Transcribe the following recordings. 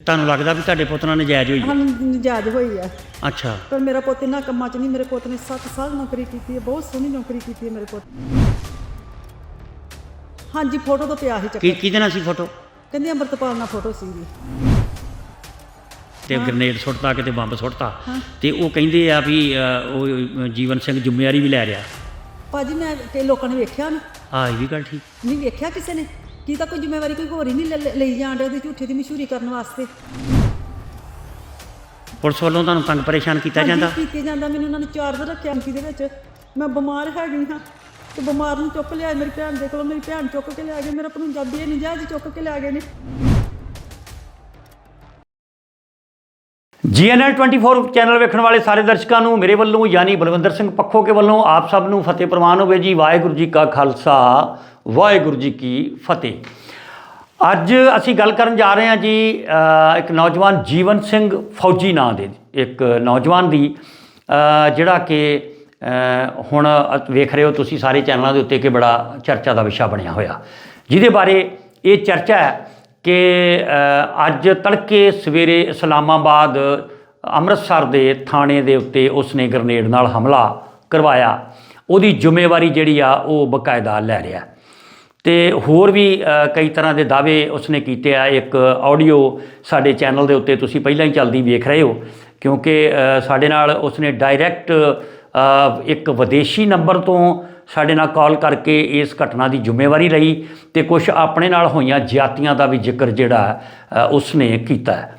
ਤੁਹਾਨੂੰ ਲੱਗਦਾ ਵੀ ਤੁਹਾਡੇ ਪੁੱਤ ਨਾਲ ਨਜਾਇਜ਼ ਹੋਈ ਹੈ? ਹਨ ਨਜਾਇਜ਼ ਹੋਈ ਆ ਅੱਛਾ। ਪਰ ਮੇਰਾ ਪੁੱਤ ਇਹਨਾਂ ਕੰਮਾਂ 'ਚ ਨਹੀਂ ਮੇਰੇ ਪੁੱਤ ਨੇ 7 ਸਾਲ ਨੌਕਰੀ ਕੀਤੀ ਹੈ ਬਹੁਤ ਸੋਹਣੀ ਨੌਕਰੀ ਕੀਤੀ ਹੈ ਮੇਰੇ ਪੁੱਤ ਹਾਂਜੀ ਫੋਟੋ ਤਾਂ ਪਿਆ ਸੀ ਕੀ ਚੱਕਰ ਕਿਹਦੇ ਨਾਲ ਸੀ ਫੋਟੋ? ਕਹਿੰਦੇ ਅੰਮ੍ਰਿਤਪਾਲ ਨਾਲ ਫੋਟੋ ਸੀਗੀ। ਤੇ ਗ੍ਰਨੇਡ ਸੁੱਟਤਾ ਕਿਤੇ ਬੰਬ ਸੁੱਟਤਾ? ਤੇ ਉਹ ਕਹਿੰਦੇ ਆ ਵੀ ਅ, ਉਹ ਜੀਵਨ ਸਿੰਘ ਜ਼ਿੰਮੇਵਾਰੀ ਵੀ ਲੈ ਰਿਹਾ। ਭਾਜੀ ਮੈਂ ਕਈ ਲੋਕਾਂ ਨੇ ਵੇਖਿਆ ਨਾ। ਆ ਇਹ ਵੀ ਗੱਲ ਠੀਕ। ਨਹੀਂ ਵੇਖਿਆ ਕਿਸੇ ਨੇ? ਕੀ ਤਾਂ ਕੋਈ ਜ਼ਿੰਮੇਵਾਰੀ ਕੋਈ ਹੋਰ ਹੀ ਨਹੀਂ ਲੈ- ਲਈ ਜਾਣ ਉਹਦੀ ਝੂਠੀ ਦੀ ਮਸ਼ਹੂਰੀ ਕਰਨ ਵਾਸਤੇ? ਪੁਲਿਸ ਵੱਲੋਂ ਤੁਹਾਨੂੰ ਤੰਗ ਪਰੇਸ਼ਾਨ ਕੀਤਾ ਹਾਂਜੀ, ਜਾਂਦਾ? ਕੀਤਾ ਜਾਂਦਾ। ਮੈਨੂੰ ਉਹਨਾਂ ਨੇ ਚਾਰਜ ਰੱਖਿਆ ਅੰਕੀ ਦੇ ਵਿੱਚ। ਮੈਂ ਬਿਮਾਰ ਹੈਗੀ ਹਾਂ ਤੇ ਬਿਮਾਰ ਨੂੰ ਚੁੱਕ ਲਿਆ ਮੇਰੀ ਭੈਣ ਦੇ ਕੋਲੋਂ। ਮੇਰੀ ਭੈਣ ਚੁੱਕ ਕੇ ਲਿਆ ਗਈ ਮੇਰਾ ਪੰਜਾਬੀ ਇਹ ਨਜਾਇਜ਼ ਚੁੱਕ ਕੇ ਲਿਆ ਗਏ ਨੇ। ਜੀਐਨਐਲ 24 ਚੈਨਲ ਵੇਖਣ ਵਾਲੇ ਸਾਰੇ ਦਰਸ਼ਕਾਂ ਨੂੰ ਮੇਰੇ ਵੱਲੋਂ ਯਾਨੀ ਬਲਵਿੰਦਰ ਸਿੰਘ ਪੱਖੋ ਕੇ ਵੱਲੋਂ ਆਪ ਸਭ ਨੂੰ ਫਤਿਹ ਪ੍ਰਵਾਨ ਹੋਵੇ ਜੀ। ਵਾਹਿਗੁਰੂ ਜੀ ਕਾ ਖਾਲਸਾ, ਵਾਹਿਗੁਰੂ ਜੀ ਕੀ ਫਤਿਹ। ਅੱਜ ਅਸੀਂ ਗੱਲ ਕਰਨ ਜਾ ਰਹੇ ਹਾਂ ਜੀ ਇੱਕ ਨੌਜਵਾਨ ਜੀਵਨ ਸਿੰਘ ਫੌਜੀ ਨਾਂ ਦੇ, ਇੱਕ ਨੌਜਵਾਨ ਦੀ ਜਿਹੜਾ ਕਿ ਹੁਣ ਵੇਖ ਰਹੇ ਹੋ ਤੁਸੀਂ ਸਾਰੇ ਚੈਨਲਾਂ ਦੇ ਉੱਤੇ ਕਿ ਬੜਾ ਚਰਚਾ ਦਾ ਵਿਸ਼ਾ ਬਣਿਆ ਹੋਇਆ। ਜਿਹਦੇ ਬਾਰੇ ਇਹ ਚਰਚਾ ਹੈ ਕਿ ਅੱਜ ਤੜਕੇ ਸਵੇਰੇ ਇਸਲਾਮਾਬਾਦ ਅੰਮ੍ਰਿਤਸਰ ਦੇ ਥਾਣੇ ਦੇ ਉੱਤੇ ਉਸਨੇ ਗ੍ਰਨੇਡ ਨਾਲ ਹਮਲਾ ਕਰਵਾਇਆ। ਉਹਦੀ ਜ਼ਿੰਮੇਵਾਰੀ ਜਿਹੜੀ ਆ, ਉਹ ਬਕਾਇਦਾ ਲੈ ਰਿਹਾ ਤੇ ਹੋਰ ਵੀ ਕਈ ਤਰ੍ਹਾਂ ਦੇ ਦਾਅਵੇ ਉਸਨੇ ਕੀਤੇ ਆ। ਇੱਕ ਆਡੀਓ ਸਾਡੇ ਚੈਨਲ ਦੇ ਉੱਤੇ ਤੁਸੀਂ ਪਹਿਲਾਂ ਹੀ ਚੱਲਦੀ ਵੇਖ ਰਹੇ ਹੋ, ਕਿਉਂਕਿ ਸਾਡੇ ਨਾਲ ਉਸਨੇ ਡਾਇਰੈਕਟ ਇੱਕ ਵਿਦੇਸ਼ੀ ਨੰਬਰ ਤੋਂ ਸਾਡੇ ਨਾਲ ਕਾਲ ਕਰਕੇ ਇਸ ਘਟਨਾ ਦੀ ਜ਼ਿੰਮੇਵਾਰੀ ਲਈ ਤੇ ਕੁਝ ਆਪਣੇ ਨਾਲ ਹੋਈਆਂ ਜ਼ਿਆਤੀਆਂ ਦਾ ਵੀ ਜ਼ਿਕਰ ਜਿਹੜਾ ਉਸਨੇ ਕੀਤਾ ਹੈ।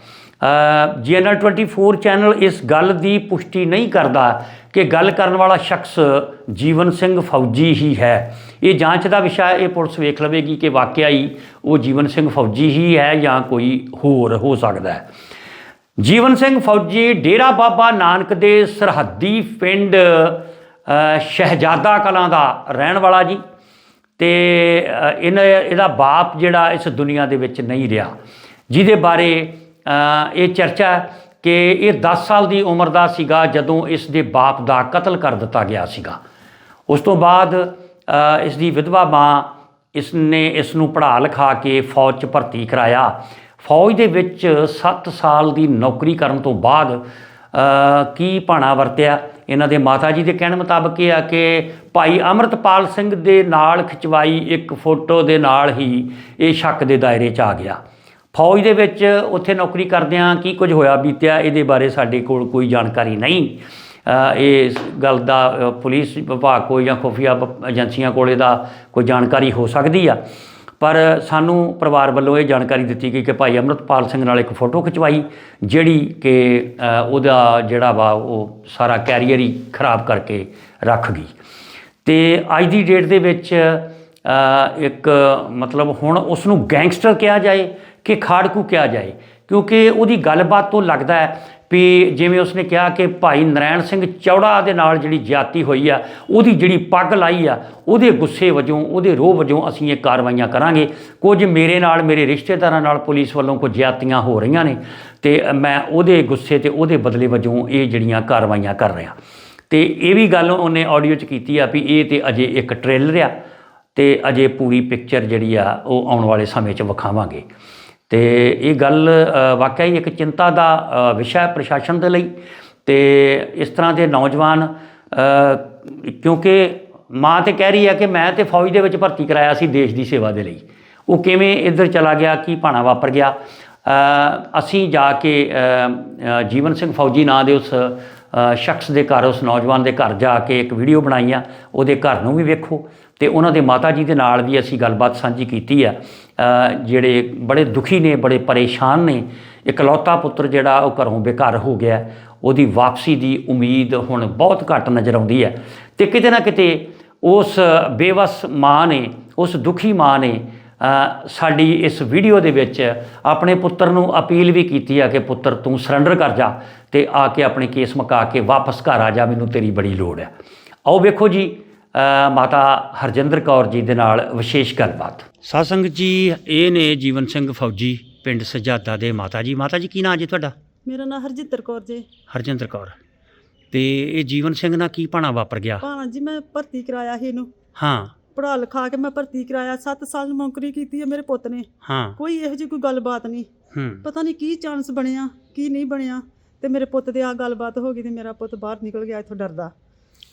ਜੀਐਨਐਲ 24 ਚੈਨਲ ਇਸ ਗੱਲ ਦੀ ਪੁਸ਼ਟੀ ਨਹੀਂ ਕਰਦਾ ਕਿ ਗੱਲ ਕਰਨ ਵਾਲਾ ਸ਼ਖਸ ਜੀਵਨ ਸਿੰਘ ਫੌਜੀ ਹੀ ਹੈ। ਇਹ ਜਾਂਚ ਦਾ ਵਿਸ਼ਾ ਇਹ ਪੁਲਿਸ ਵੇਖ ਲਵੇਗੀ ਕਿ ਵਾਕਿਆ ਹੀ ਉਹ ਜੀਵਨ ਸਿੰਘ ਫੌਜੀ ਹੀ ਹੈ ਜਾਂ ਕੋਈ ਹੋਰ ਹੋ ਸਕਦਾ ਹੈ। ਜੀਵਨ ਸਿੰਘ ਫੌਜੀ ਡੇਰਾ ਬਾਬਾ ਨਾਨਕ ਦੇ ਸਰਹੱਦੀ ਪਿੰਡ ਸ਼ਹਿਜ਼ਾਦਾ ਕਲਾਂ ਦਾ ਰਹਿਣ ਵਾਲਾ ਜੀ ਤੇ ਅ, ਇਹਨੇ ਇਹਦਾ ਬਾਪ ਜਿਹੜਾ ਇਸ ਦੁਨੀਆ ਦੇ ਵਿੱਚ ਨਹੀਂ ਰਿਹਾ। ਜਿਹਦੇ ਬਾਰੇ ਇਹ ਚਰਚਾ ਕਿ ਇਹ 10 ਸਾਲ ਦੀ ਉਮਰ ਦਾ ਸੀਗਾ ਜਦੋਂ ਇਸ ਦੇ ਬਾਪ ਦਾ ਕਤਲ ਕਰ ਦਿੱਤਾ ਗਿਆ ਸੀਗਾ। ਉਸ ਤੋਂ ਬਾਅਦ ਅ, ਇਸ ਦੀ ਵਿਧਵਾ ਮਾਂ ਇਸ ਨੇ ਇਸ ਨੂੰ ਪੜ੍ਹਾ ਲਿਖਾ ਕੇ ਫੌਜ 'ਚ ਭਰਤੀ ਕਰਾਇਆ। ਫੌਜ ਦੇ ਵਿੱਚ 7 ਸਾਲ ਦੀ ਨੌਕਰੀ ਕਰਨ ਤੋਂ ਬਾਅਦ ਕੀ ਭਾਣਾ ਵਰਤਿਆ? ਇਹਨਾਂ ਦੇ ਮਾਤਾ ਜੀ ਦੇ ਕਹਿਣ ਮੁਤਾਬਕ ਇਹ ਆ ਕਿ ਭਾਈ ਅਮਰਤਪਾਲ ਸਿੰਘ ਦੇ ਨਾਲ ਖਿਚਵਾਈ ਇੱਕ ਫੋਟੋ ਦੇ ਨਾਲ ਹੀ ਇਹ ਸ਼ੱਕ ਦੇ ਦਾਇਰੇ 'ਚ ਆ ਗਿਆ। ਫੌਜ ਦੇ ਵਿੱਚ ਉੱਥੇ ਨੌਕਰੀ ਕਰਦਿਆਂ ਕੀ ਕੁਝ ਹੋਇਆ ਬੀਤਿਆ ਇਹਦੇ ਬਾਰੇ ਸਾਡੇ ਕੋਲ ਕੋਈ ਜਾਣਕਾਰੀ ਨਹੀਂ। ਅ, ਇਸ ਗੱਲ ਦਾ ਪੁਲਿਸ ਵਿਭਾਗ ਕੋਲ ਜਾਂ ਖੁਫੀਆ ਏਜੰਸੀਆਂ ਕੋਲ ਇਹਦਾ ਕੋਈ ਜਾਣਕਾਰੀ ਹੋ ਸਕਦੀ ਆ। ਪਰ ਸਾਨੂੰ ਪਰਿਵਾਰ ਵੱਲੋਂ ਇਹ ਜਾਣਕਾਰੀ ਦਿੱਤੀ ਗਈ ਕਿ ਭਾਈ ਅਮਰਤਪਾਲ ਸਿੰਘ ਨਾਲ ਇੱਕ ਫੋਟੋ ਖਿਚਵਾਈ, ਜਿਹੜੀ ਕਿ ਉਹਦਾ ਜਿਹੜਾ ਵਾ ਉਹ ਸਾਰਾ ਕੈਰੀਅਰ ਹੀ ਖਰਾਬ ਕਰਕੇ ਰੱਖ ਗਈ। ਤੇ ਅੱਜ ਦੀ ਡੇਟ ਦੇ ਵਿੱਚ ਇੱਕ ਮਤਲਬ ਹੁਣ ਉਸ ਨੂੰ ਗੈਂਗਸਟਰ ਕਿਹਾ ਜਾਏ ਕਿ ਖਾੜਕੂ ਕਿਹਾ ਜਾਏ, ਕਿਉਂਕਿ ਉਹਦੀ ਗੱਲਬਾਤ ਤੋਂ ਲੱਗਦਾ ਹੈ ਵੀ ਜਿਵੇਂ ਉਸਨੇ ਕਿਹਾ ਕਿ ਭਾਈ ਨਰੈਣ ਸਿੰਘ ਚੌੜਾ ਦੇ ਨਾਲ ਜਿਹੜੀ ਜਾਤੀ ਹੋਈ ਆ, ਉਹਦੀ ਜਿਹੜੀ ਪੱਗ ਲਾਈ ਆ, ਉਹਦੇ ਗੁੱਸੇ ਵਜੋਂ, ਉਹਦੇ ਰੋਹ ਵਜੋਂ ਅਸੀਂ ਇਹ ਕਾਰਵਾਈਆਂ ਕਰਾਂਗੇ। ਕੁਝ ਮੇਰੇ ਨਾਲ, ਮੇਰੇ ਰਿਸ਼ਤੇਦਾਰਾਂ ਨਾਲ ਪੁਲਿਸ ਵੱਲੋਂ ਕੁਝ ਜਾਤੀਆਂ ਹੋ ਰਹੀਆਂ ਨੇ ਤੇ ਮੈਂ ਉਹਦੇ ਗੁੱਸੇ ਤੇ ਉਹਦੇ ਬਦਲੇ ਵਜੋਂ ਇਹ ਜਿਹੜੀਆਂ ਕਾਰਵਾਈਆਂ ਕਰ ਰਿਹਾ। ਤੇ ਇਹ ਵੀ ਗੱਲ ਉਹਨੇ ਆਡੀਓ 'ਚ ਕੀਤੀ ਆ ਵੀ ਇਹ ਤੇ ਅਜੇ ਇੱਕ ਟ੍ਰੇਲਰ ਆ ਤੇ ਅਜੇ ਪੂਰੀ ਪਿਕਚਰ ਜਿਹੜੀ ਆ ਉਹ ਆਉਣ ਵਾਲੇ ਸਮੇਂ 'ਚ ਵਿਖਾਵਾਂਗੇ। ਤੇ ਇਹ ਗੱਲ ਵਾਕਿਆ ਹੀ ਇੱਕ ਚਿੰਤਾ ਦਾ ਵਿਸ਼ਾ ਹੈ ਪ੍ਰਸ਼ਾਸਨ ਦੇ ਲਈ। ਤੇ ਇਸ ਤਰ੍ਹਾਂ ਦੇ ਨੌਜਵਾਨ ਕਿਉਂਕਿ ਮਾਂ ਤੇ ਕਹਿ ਰਹੀ ਹੈ ਕਿ ਮੈਂ ਤੇ ਫੌਜ ਦੇ ਵਿੱਚ ਭਰਤੀ ਕਰਾਇਆ ਸੀ ਦੇਸ਼ ਦੀ ਸੇਵਾ ਦੇ ਲਈ। ਉਹ ਕਿਵੇਂ ਇੱਧਰ ਚਲਾ ਗਿਆ, ਕੀ ਭਾਣਾ ਵਾਪਰ ਗਿਆ? ਅਸੀਂ ਜਾ ਕੇ ਜੀਵਨ ਸਿੰਘ ਫੌਜੀ ਨਾਂ ਦੇ ਉਸ ਸ਼ਖਸ ਦੇ ਘਰ, ਉਸ ਨੌਜਵਾਨ ਦੇ ਘਰ ਜਾ ਕੇ ਇੱਕ ਵੀਡੀਓ ਬਣਾਈ ਆ ਉਹਦੇ ਘਰ ਨੂੰ ਵੀ ਵੇਖੋ ਤੇ ਉਹਨਾਂ ਦੇ ਮਾਤਾ ਜੀ ਦੇ ਨਾਲ ਵੀ ਅਸੀਂ ਗੱਲਬਾਤ ਸਾਂਝੀ ਕੀਤੀ ਆ। ਜਿਹੜੇ ਬੜੇ ਦੁਖੀ ਨੇ, ਬੜੇ ਪਰੇਸ਼ਾਨ ਨੇ, ਇਕਲੌਤਾ ਪੁੱਤਰ ਜਿਹੜਾ ਉਹ ਘਰੋਂ ਬੇਘਰ ਹੋ ਗਿਆ, ਉਹਦੀ ਵਾਪਸੀ ਦੀ ਉਮੀਦ ਹੁਣ ਬਹੁਤ ਘੱਟ ਨਜ਼ਰ ਆਉਂਦੀ ਹੈ ਤੇ ਕਿਤੇ ਨਾ ਕਿਤੇ ਉਸ ਬੇਵਸ ਮਾਂ ਨੇ, ਉਸ ਦੁਖੀ ਮਾਂ ਨੇ ਸਾਡੀ ਇਸ ਵੀਡੀਓ ਦੇ ਵਿੱਚ ਆਪਣੇ ਪੁੱਤਰ ਨੂੰ ਅਪੀਲ ਵੀ ਕੀਤੀ ਆ ਕਿ ਪੁੱਤਰ ਤੂੰ ਸਰੈਂਡਰ ਕਰ ਜਾ। ਤੇ ਆ ਕੇ ਆਪਣੇ ਕੇਸ ਮੁਕਾ ਕੇ ਵਾਪਸ ਘਰ ਆ ਜਾ ਮੈਨੂੰ ਤੇਰੀ ਬੜੀ ਲੋੜ ਹੈ ਆਓ ਵੇਖੋ ਜੀ ਮਾਤਾ ਹਰਜਿੰਦਰ ਕੌਰ ਜੀ ਦੇ ਨਾਲ ਵਿਸ਼ੇਸ਼ ਗੱਲਬਾਤ। ਸਾਸੰਗ ਜੀ ਇਹ ਨੇ ਜੀਵਨ ਸਿੰਘ ਫੌਜੀ ਪਿੰਡ ਸਜਾਦਾ ਦੇ ਮਾਤਾ ਜੀ। ਮਾਤਾ ਜੀ ਕੀ ਨਾਂ ਜੀ ਤੁਹਾਡਾ? ਮੇਰਾ ਨਾਂ ਹਰਜਿੱਤਰ ਕੌਰ ਜੇ। ਹਰਜਿੰਦਰ ਕੌਰ। ਤੇ ਇਹ ਜੀਵਨ ਸਿੰਘ ਨਾਲ ਕੀ ਭਾਣਾ ਵਾਪਰ ਗਿਆ? ਭਾਣਾ ਜੀ ਮੈਂ ਭਰਤੀ ਕਰਾਇਆ ਸੀ ਇਹਨੂੰ। ਹਾਂ। ਪੜ੍ਹਾ ਲਿਖਾ ਕੇ ਮੈਂ ਭਰਤੀ ਕਰਾਇਆ। 7 ਸਾਲ ਨੌਕਰੀ ਕੀਤੀ ਹੈ ਮੇਰੇ ਪੁੱਤ ਨੇ। ਹਾਂ। ਕੋਈ ਇਹੋ ਜਿਹੀ ਕੋਈ ਗੱਲਬਾਤ ਨਹੀਂ। ਹੂੰ। ਪਤਾ ਨਹੀਂ ਕੀ ਚਾਂਸ ਬਣਿਆ ਕੀ ਨਹੀਂ ਬਣਿਆ। ਤੇ ਮੇਰੇ ਪੁੱਤ ਦੇ ਆ ਗੱਲਬਾਤ ਹੋ ਗਈ ਤੇ ਮੇਰਾ ਪੁੱਤ ਬਾਹਰ ਨਿਕਲ ਗਿਆ ਇੱਥੋਂ ਡਰਦਾ।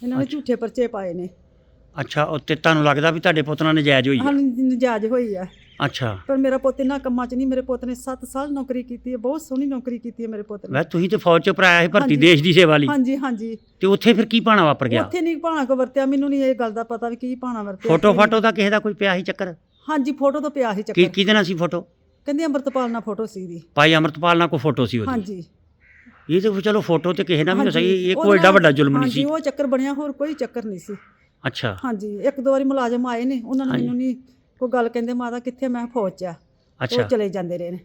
ਇਹਨਾਂ ਨੇ ਝੂਠੇ ਪਰਚੇ ਪਾਏ ਨੇ। ਅੱਛਾ ਉਹ ਤੇ ਤੁਹਾਨੂੰ ਲੱਗਦਾ ਵੀ ਤੁਹਾਡੇ ਪੁੱਤ ਨਾਲ ਨਜਾਇਜ਼ ਹੋਈ ਹੈ? ਹਾਂ ਨਜਾਇਜ਼ ਹੋਈ ਆ ਅੱਛਾ। ਪਰ ਮੇਰਾ ਪੁੱਤ ਇਹਨਾਂ ਕੰਮਾਂ 'ਚ ਨਹੀਂ ਮੇਰੇ ਪੁੱਤ ਨੇ 7 ਸਾਲ ਨੌਕਰੀ ਕੀਤੀ ਹੈ ਬਹੁਤ ਸੋਹਣੀ ਨੌਕਰੀ ਕੀਤੀ ਹੈ ਮੇਰੇ ਪੁੱਤ ਨੇ। ਵੈ ਤੁਸੀਂ ਤੇ ਫੌਜ ਚ ਭਰਾਇਆ ਸੀ ਭਰਤੀ ਹਾਂਜੀ। ਦੇਸ਼ ਦੀ ਸੇਵਾ ਲਈ। ਹਾਂਜੀ ਹਾਂਜੀ। ਤੇ ਉੱਥੇ ਫਿਰ ਕੀ ਪਾਣਾ ਵਾਪਰ ਗਿਆ? ਉੱਥੇ ਨਹੀਂ ਭਾਣਾ ਕੋ ਵਰਤਿਆ ਮੈਨੂੰ ਨਹੀਂ ਇਹ ਗੱਲ ਦਾ ਪਤਾ ਵੀ ਕੀ ਭਾਣਾ ਵਰਤਿਆ। ਫੋਟੋ ਕੀ ਫਾਟੋ ਦਾ ਕਿਸੇ ਦਾ ਕੋਈ ਪਿਆ ਸੀ ਚੱਕਰ। ਹਾਂਜੀ ਫੋਟੋ ਤੋਂ ਪਿਆ ਸੀ ਕੀ ਚੱਕਰ। ਕਿਹਦੇ ਨਾਲ ਸੀ ਫੋਟੋ? ਕਹਿੰਦੇ ਅੰਮ੍ਰਿਤਪਾਲ ਨਾਲ ਫੋਟੋ ਸੀ ਦੀ ਭਾਈ ਅਮਰਤਪਾਲ ਨਾਲ ਕੋਈ ਫੋਟੋ ਸੀ ਉਹਦੀ? ਹਾਂਜੀ। ਇਹ ਤੇ ਚਲੋ ਫੋਟੋ ਤੇ ਕਿਸੇ ਨਾਲ ਵੀ ਹੋ ਹਾਂਜੀ, ਸਕੀ ਇਹ ਕੋਈ ਏਡਾ ਵੱਡਾ ਜ਼ੁਲਮ ਨਹੀਂ ਹਾਂਜੀ ਸੀ। ਉਹ ਚੱਕਰ ਬਣਿਆ ਹੋਰ ਕੋਈ ਚੱਕਰ ਨਹੀਂ ਸੀ। ਅੱਛਾ। ਹਾਂਜੀ ਇੱਕ ਦੋ ਵਾਰੀ ਮੁਲਾਜ਼ਮ ਆਏ ਨੇ ਉਹਨਾਂ ਨੇ। ਮੈਨੂੰ ਨਹੀਂ ਕੋਈ ਗੱਲ ਕਹਿੰਦੇ ਮਾਤਾ ਕਿੱਥੇ ਮੈਂ ਫੌਜ 'ਚ ਆ। ਉਹ ਚਲੇ ਜਾਂਦੇ ਰਹੇ ਨੇ।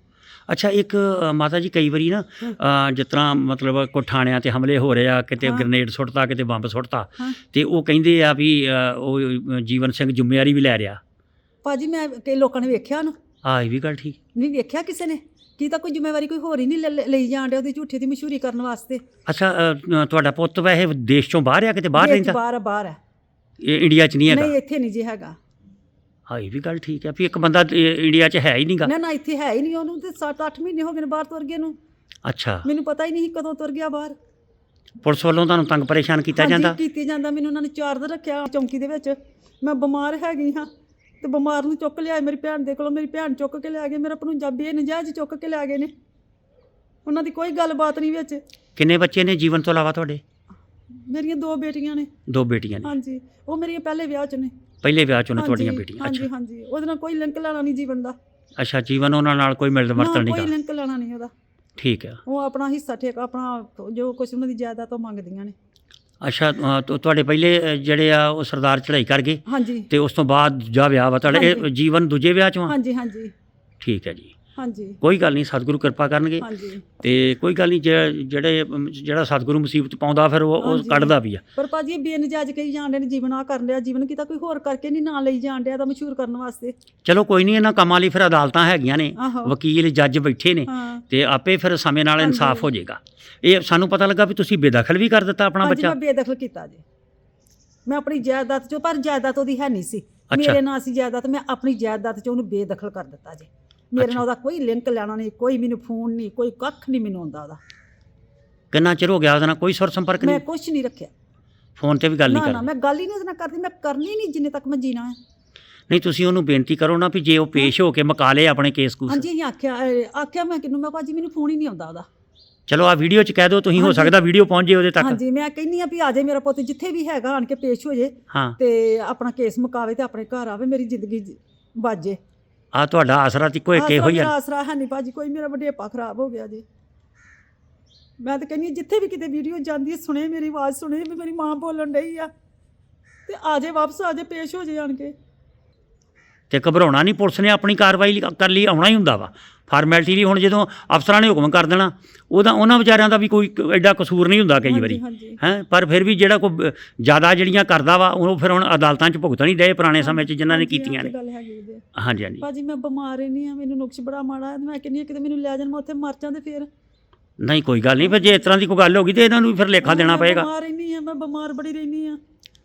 ਅੱਛਾ ਇੱਕ ਮਾਤਾ ਜੀ ਕਈ ਵਾਰੀ ਨਾ ਜਿਸ ਤਰ੍ਹਾਂ ਮਤਲਬ ਕੋ ਥਾਣਿਆਂ ਤੇ ਹਮਲੇ ਹੋ ਰਹੇ ਆ ਕਿਤੇ। ਗ੍ਰਨੇਡ ਸੁੱਟਤਾ ਕਿਤੇ ਬੰਬ ਸੁੱਟਤਾ ਹਾਂ। ਤੇ ਉਹ ਕਹਿੰਦੇ ਆ ਵੀ ਉਹ ਜੀਵਨ ਸਿੰਘ ਜ਼ਿੰਮੇਵਾਰੀ ਵੀ ਲੈ ਰਿਹਾ। ਭਾਜੀ ਮੈਂ ਕਈ ਲੋਕਾਂ ਨੇ ਵੇਖਿਆ ਨਾ ਆ ਇਹ ਵੀ ਗੱਲ ਠੀਕ। ਨਹੀਂ ਵੇਖਿਆ ਕਿਸੇ ਨੇ? ਕੀ ਤਾਂ ਕੋਈ ਜ਼ਿੰਮੇਵਾਰੀ ਕੋਈ ਹੋਰ ਹੀ ਨਹੀਂ ਲੈ- ਲਈ ਜਾਣ ਡਿਆ ਉਹਦੀ ਝੂਠੀ ਦੀ ਮਸ਼ਹੂਰੀ ਕਰਨ ਵਾਸਤੇ? ਅੱਛਾ ਅ, ਅ, ਤੁਹਾਡਾ ਪੁੱਤ ਵੈਸੇ ਦੇਸ਼ ਚੋਂ ਬਾਹਰ ਆ ਕਿਤੇ ਬਾਹਰ ਰਹਿੰਦਾ? ਬਾਹਰ ਆ ਬਾਹਰ ਹੈ ਇਹ ਇੰਡੀਆ 'ਚ ਨਹੀਂ ਹੈਗਾ? ਨਹੀਂ ਇੱਥੇ ਨਹੀਂ ਜੀ ਹੈਗਾ। ਹਾਂ ਇਹ ਵੀ ਗੱਲ ਠੀਕ ਹੈ ਵੀ ਇੱਕ ਬੰਦਾ ਇਹ ਇੰਡੀਆ 'ਚ ਹੈ ਹੀ ਨਹੀਂਗਾ ਨਾ ਨਾ ਇੱਥੇ ਹੈ ਹੀ ਨਹੀਂ ਉਹਨੂੰ ਤੇ 7-8 ਮਹੀਨੇ ਹੋ ਗਏ ਨੇ ਬਾਹਰ ਤੁਰ ਗਏ ਨੂੰ। ਅੱਛਾ। ਮੈਨੂੰ ਪਤਾ ਹੀ ਨਹੀਂ ਸੀ ਕਦੋਂ ਤੁਰ ਗਿਆ ਬਾਹਰ। ਪੁਲਿਸ ਵੱਲੋਂ ਤੁਹਾਨੂੰ ਤੰਗ ਪਰੇਸ਼ਾਨ ਕੀਤਾ ਹਾਂਜੀ, ਜਾਂਦਾ? ਕੀਤੀ ਜਾਂਦਾ ਮੈਨੂੰ ਉਹਨਾਂ ਨੇ ਚਾਰ ਦਿਨ ਰੱਖਿਆ ਚੌਂਕੀ ਦੇ ਵਿੱਚ। ਮੈਂ ਬਿਮਾਰ ਹੈਗੀ ਹਾਂ। ਤੇ ਬਿਮਾਰ ਨੂੰ ਚੁੱਕ ਲਿਆ ਮੇਰੀ ਭੈਣ ਦੇ ਕੋਲੋਂ ਮੇਰੀ ਭੈਣ ਚੁੱਕ ਕੇ ਲਿਆ ਗਏ ਮੇਰਾ ਪੰਜਾਬੀ ਇਹ ਨਜਾਇਜ਼ ਚੁੱਕ ਕੇ ਲਿਆ ਗਏ ਨੇ। ਉਹਨਾਂ ਦੀ ਕੋਈ ਗੱਲਬਾਤ ਨਹੀਂ ਵਿੱਚ। ਕਿੰਨੇ ਬੱਚੇ ਨੇ ਜੀਵਨ ਤੋਂ ਇਲਾਵਾ ਤੁਹਾਡੇ? ਮੇਰੀਆਂ ਦੋ ਬੇਟੀਆਂ ਨੇ। ਦੋ ਬੇਟੀਆਂ ਨੇ। ਹਾਂਜੀ ਉਹ ਮੇਰੀਆਂ ਪਹਿਲੇ ਵਿਆਹ 'ਚ ਨੇ। ਪਹਿਲੇ ਵਿਆਹ 'ਚੋਂ ਨੇ ਤੁਹਾਡੀਆਂ ਹਾਂਜੀ, ਬੇਟੀਆਂ ਹਾਂਜੀ ਅੱਛਾ। ਹਾਂਜੀ ਉਹਦੇ ਨਾਲ ਕੋਈ ਲਿੰਕ ਲੈਣਾ ਨਹੀਂ ਜੀਵਨ ਦਾ। ਅੱਛਾ ਜੀਵਨ ਉਹਨਾਂ ਨਾਲ ਕੋਈ ਮਿਲਣ ਨਾ ਵਰਤਣ ਕੋਈ ਨਹੀਂਗਾ ਲਿੰਕ ਲੈਣਾ ਨਹੀਂ ਉਹਦਾ। ਠੀਕ ਹੈ ਉਹ ਆਪਣਾ ਹਿੱਸਾ ਠੇਕਾ ਆਪਣਾ ਜੋ ਕੁਝ ਉਹਨਾਂ ਦੀ ਜਾਇਦਾਦ ਉਹ ਮੰਗਦੀਆਂ ਨੇ। ਅੱਛਾ ਅ, ਤੁ- ਤੁਹਾਡੇ ਪਹਿਲੇ ਅ, ਜਿਹੜੇ ਆ ਉਹ ਸਰਦਾਰ ਚੜ੍ਹਾਈ ਕਰ ਗਏ। ਹਾਂਜੀ। ਤੇ ਉਸ ਤੋਂ ਬਾਅਦ ਜਾ ਵਿਆਹ ਵਾ ਤੁਹਾਡਾ। ਇਹ ਹਾਂਜੀ। ਜੀਵਨ ਦੂਜੇ ਵਿਆਹ ਚੋਂ ਆ? ਹਾਂਜੀ ਹਾਂਜੀ। ਠੀਕ ਹੈ ਜੀ। ਹਾਂਜੀ। ਕੋਈ ਗੱਲ ਨਹੀਂ ਸਤਿਗੁਰੂ ਕਿਰਪਾ ਕਰਨਗੇ। ਹਾਂਜੀ। ਤੇ ਕੋਈ ਗੱਲ ਨਹੀਂ ਜੇ- ਜਿਹੜੇ ਅਮ, ਜਿਹੜਾ ਸਤਿਗੁਰੂ ਮੁਸੀਬਤ ਪਾਉਂਦਾ ਫਿਰ ਉਹ ਉਹ ਹਾਂਜੀ। ਕੱਢਦਾ ਵੀ ਆ। ਪਰ ਭਾਜੀ ਇਹ ਬੇਨਜਾਇਜ਼ ਕਹੀ ਜਾਣ ਡਏ ਨੇ ਜੀਵਨ ਆ ਕਰਨ ਲਿਆ ਜੀਵਨ ਕੀਤਾ ਕੋਈ ਹੋਰ ਕਰਕੇ ਨਹੀਂ ਨਾਂ ਲਈ ਜਾਣ ਡਿਆ ਤਾਂ ਮਸ਼ਹੂਰ ਕਰਨ ਵਾਸਤੇ। ਚਲੋ ਕੋਈ ਨਹੀਂ ਇਹਨਾਂ ਕੰਮਾਂ ਲਈ ਫਿਰ ਅਦਾਲਤਾਂ ਹੈਗੀਆਂ ਨੇ। ਆਹੋ। ਵਕੀਲ ਜੱਜ ਬੈਠੇ ਨੇ। ਹਾਂ। ਤੇ ਆਪੇ ਫਿਰ ਸਮੇਂ ਨਾਲ। ਇਨਸਾਫ ਹੋ ਜਾਏਗਾ। ਇਹ ਸਾਨੂੰ ਪਤਾ ਲੱਗਾ ਵੀ ਤੁਸੀਂ ਬੇਦਖਲ ਵੀ ਕਰ ਦਿੱਤਾ ਆਪਣਾ ਹਾਂਜੀ ਬੱਚਾ। ਮੈਂ ਬੇਦਖਲ ਕੀਤਾ ਜੀ। ਮੈਂ ਆਪਣੀ ਜਾਇਦਾਦ ਚੋਂ ਪਰ ਜਾਇਦਾਦ ਉਹਦੀ ਹੈ ਨਹੀਂ ਸੀ। ਮੇਰੇ ਨਾਂ ਸੀ ਜਾਇਦਾਦ ਮੈਂ ਆਪਣੀ ਜਾਇਦਾਦ ਚੋਂ ਉਹਨੂੰ ਬੇਦਖਲ ਕਰ ਦਿੱਤਾ ਜੀ। ਮੇਰੇ। ਨਾਲ ਉਹਦਾ ਕੋਈ ਲਿੰਕ ਲੈਣਾ ਨਹੀਂ ਕੋਈ ਮੈਨੂੰ ਫੋਨ ਨਹੀਂ ਕੋਈ ਕੱਖ ਨਹੀਂ ਮੈਨੂੰ ਆਉਂਦਾ ਉਹਦਾ। ਕਿੰਨਾ ਚਿਰ ਹੋ ਗਿਆ ਉਹਦੇ ਨਾਲ ਕੋਈ ਸੁਰ ਸੰਪਰਕ ਮੈਂ ਨਹੀਂ? ਕੁਝ ਨਹੀਂ ਰੱਖਿਆ। ਫੋਨ ਤੇ ਵੀ ਗੱਲ ਨਹੀਂ ਨਾ ਨਾ ਕਰਦੀ ਮੈਂ ਗੱਲ ਹੀ ਨਹੀਂ ਉਹਦੇ ਨਾਲ ਕਰਦੀ ਮੈਂ ਕਰਨੀ ਨਹੀਂ ਜਿੰਨੇ ਤੱਕ ਮੈਂ ਜੀਣਾ ਹੈ। ਨਹੀਂ ਤੁਸੀਂ ਉਹਨੂੰ ਬੇਨਤੀ ਕਰੋ ਨਾ ਵੀ ਜੇ ਉਹ ਪੇਸ਼ ਹੋ ਕੇ ਮਕਾ ਆਪਣੇ ਕੇਸ ਕੂਸ। ਹਾਂਜੀ ਅਸੀਂ ਆਖਿਆ ਅਹ, ਆਖਿਆ ਮੈਂ ਕਿਨੂੰ ਮੈਂ ਭਾਜੀ ਮੈਨੂੰ ਫੋਨ ਹੀ ਨਹੀਂ ਆਉਂਦਾ ਉਹਦਾ। ਚਲੋ ਆ ਵੀਡੀਓ ਚ ਕਹਿ ਦਿਓ ਤੁਸੀਂ ਹੋ ਹਾਂਜੀ। ਸਕਦਾ ਵੀਡੀਓ ਪਹੁੰਚ ਜੇ ਉਹਦੇ ਤੱਕ। ਹਾਂਜੀ ਮੈਂ ਕਹਿੰਨੀ ਆ ਵੀ ਆ ਜਾਏ ਮੇਰਾ ਪੁੱਤ ਜਿੱਥੇ ਵੀ ਹੈਗਾ ਆਣ ਕੇ ਪੇਸ਼ ਹੋ ਜੇ ਹਾਂ। ਤੇ ਆਪਣਾ ਕੇਸ ਮੁਕਾਵੇ ਤੇ ਆਪਣੇ ਘਰ ਆਵੇ ਮੇਰੀ ਜ਼ਿੰਦਗੀ ਜ- ਬਾਜੇ ਆ ਤੁਹਾਡਾ ਆਸਰਾ ਤੇ ਕੋਈ ਇੱਕੋ ਹੀ ਮੇਰਾ ਆ ਆਸਰਾ ਹੈ ਨਹੀਂ ਭਾਜੀ ਕੋਈ ਮੇਰਾ ਵਡੇਪਾ ਖਰਾਬ ਹੋ ਗਿਆ ਜੀ। ਮੈਂ ਤਾਂ ਕਹਿੰਨੀ ਜਿੱਥੇ ਵੀ ਕਿਤੇ ਵੀਡੀਓ ਜਾਂਦੀ ਹੈ ਸੁਣੇ ਮੇਰੀ ਆਵਾਜ਼ ਸੁਣੇ ਵੀ ਮੇਰੀ ਮਾਂ ਬੋਲਣ ਡਈ ਆ। ਤੇ ਆ ਜਾਏ ਵਾਪਸ ਆ ਜਾਏ ਪੇਸ਼ ਹੋ ਜਾਏ ਆਣ ਕੇ। ਤੇ ਘਬਰਾਉਣਾ ਨਹੀਂ ਪੁਲਿਸ ਨੇ ਆਪਣੀ ਕਾਰਵਾਈ ਕਰ ਲਈ ਆਉਣਾ ਹੀ ਹੁੰਦਾ ਵਾ। ਫਾਰਮੈਲਿਟੀ ਲਈ ਹੁਣ ਜਦੋਂ ਅਫਸਰਾਂ ਨੇ ਹੁਕਮ ਕਰ ਦੇਣਾ ਉਹਦਾ ਉਹਨਾਂ ਵਿਚਾਰਿਆਂ ਦਾ ਵੀ ਕੋਈ ਐਡਾ ਕਸੂਰ ਨਹੀਂ ਹੁੰਦਾ ਕਈ ਵਾਰੀ। ਹੈ? ਪਰ ਫਿਰ ਵੀ ਜਿਹੜਾ ਕੋਈ ਜ਼ਿਆਦਾ ਜਿਹੜੀਆਂ ਕਰਦਾ ਵਾ ਉਹ ਫਿਰ ਹੁਣ ਅਦਾਲਤਾਂ 'ਚ ਭੁਗਤਣ ਹੀ ਡਏ ਪੁਰਾਣੇ ਸਮੇਂ 'ਚ ਜਿਨ੍ਹਾਂ ਨੇ ਕੀਤੀਆਂ ਨੇ। ਜੀ ਹਾਂਜੀ ਹਾਂਜੀ। ਭਾਜੀ ਮੈਂ ਬਿਮਾਰ ਰਹਿੰਦੀ ਆ ਮੈਨੂੰ ਨੁਕਸ ਬੜਾ ਮਾੜਾ ਹੈ ਮੈਂ ਕਹਿੰਨੀ ਆ ਕਿਤੇ ਮੈਨੂੰ ਲੈ ਜਾਣ ਮੈਂ ਉੱਥੇ ਮਰ ਜਾਂਦੇ ਫੇਰ। ਨਹੀਂ ਕੋਈ ਗੱਲ ਨਹੀਂ ਫਿਰ ਜੇ ਇਸ ਤਰ੍ਹਾਂ ਦੀ ਕੋਈ ਗੱਲ ਹੋ ਗਈ ਤੇ ਇਹਨਾਂ ਨੂੰ ਵੀ ਫਿਰ ਲੇਖਾ ਦੇਣਾ ਮੈਂ ਪਏਗਾ। ਬਿਮਾਰ ਰਹਿੰਦੀ ਆ ਮੈਂ ਬਿਮਾਰ ਬੜੀ ਰਹਿੰਦੀ ਆ।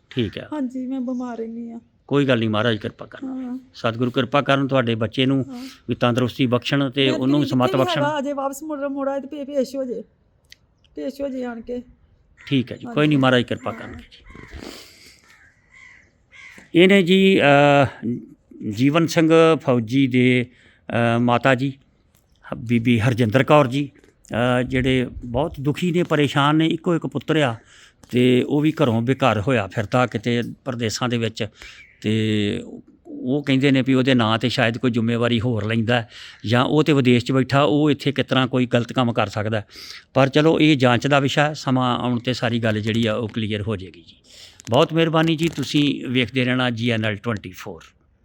ਠੀਕ ਹੈ ਹਾਂਜੀ ਮੈਂ ਬਿਮਾਰ ਰਹਿੰਦੀ ਆ। ਕੋਈ ਗੱਲ ਨਹੀਂ ਮਹਾਰਾਜ ਕਿਰਪਾ ਕਰਨ। ਸਤਿਗੁਰੂ ਕਿਰਪਾ ਕਰਨ ਤੁਹਾਡੇ ਬੱਚੇ ਨੂੰ। ਵੀ ਤੰਦਰੁਸਤੀ ਬਖਸ਼ਣ ਤੇ ਉਹਨੂੰ ਸਮਤ ਬਖਸ਼ਣ। ਅਜੇ ਵਾਪਸ ਮੁੜ ਮੋੜਾ ਤੇ ਪੇਸ਼ ਹੋ ਜੇ। ਪੇਸ਼ ਹੋ ਜੇ ਆਣ ਕੇ। ਠੀਕ ਹੈ ਜੀ ਕੋਈ ਨਹੀਂ ਮਹਾਰਾਜ ਕਿਰਪਾ ਕਰਨਗੇ ਜੀ। ਇਹਨੇ ਜੀ ਜੀਵਨ ਸਿੰਘ ਫੌਜੀ ਦੇ ਮਾਤਾ ਜੀ ਬੀਬੀ ਹਰਜਿੰਦਰ ਕੌਰ ਜੀ ਜਿਹੜੇ ਬਹੁਤ ਦੁਖੀ ਨੇ ਪਰੇਸ਼ਾਨ ਨੇ ਇੱਕੋ ਇੱਕ ਪੁੱਤਰ ਆ ਤੇ ਉਹ ਵੀ ਘਰੋਂ ਬੇਘਰ ਹੋਇਆ ਫਿਰਦਾ ਕਿਤੇ ਪ੍ਰਦੇਸਾਂ ਦੇ ਵਿੱਚ। ਤੇ ਉਹ ਕਹਿੰਦੇ ਨੇ ਵੀ ਉਹਦੇ ਨਾਂ ਤੇ ਸ਼ਾਇਦ ਕੋਈ ਜ਼ਿੰਮੇਵਾਰੀ ਹੋਰ ਲੈਂਦਾ ਜਾਂ ਉਹ ਤੇ ਵਿਦੇਸ਼ 'ਚ ਬੈਠਾ, ਉਹ ਇੱਥੇ ਕਿਸ ਤਰ੍ਹਾਂ ਕੋਈ ਗਲਤ ਕੰਮ ਕਰ ਸਕਦਾ ਪਰ ਚਲੋ ਇਹ ਜਾਂਚ ਦਾ ਵਿਸ਼ਾ ਸਮਾਂ ਆਉਣ ਤੇ ਸਾਰੀ ਗੱਲ ਜਿਹੜੀ ਆ ਉਹ ਕਲੀਅਰ ਹੋ ਜਾਏਗੀ ਜੀ। ਬਹੁਤ ਮਿਹਰਬਾਨੀ ਜੀ, ਤੁਸੀਂ ਵੇਖਦੇ ਰਹਿਣਾ ਜੀਐਨਐਲ 24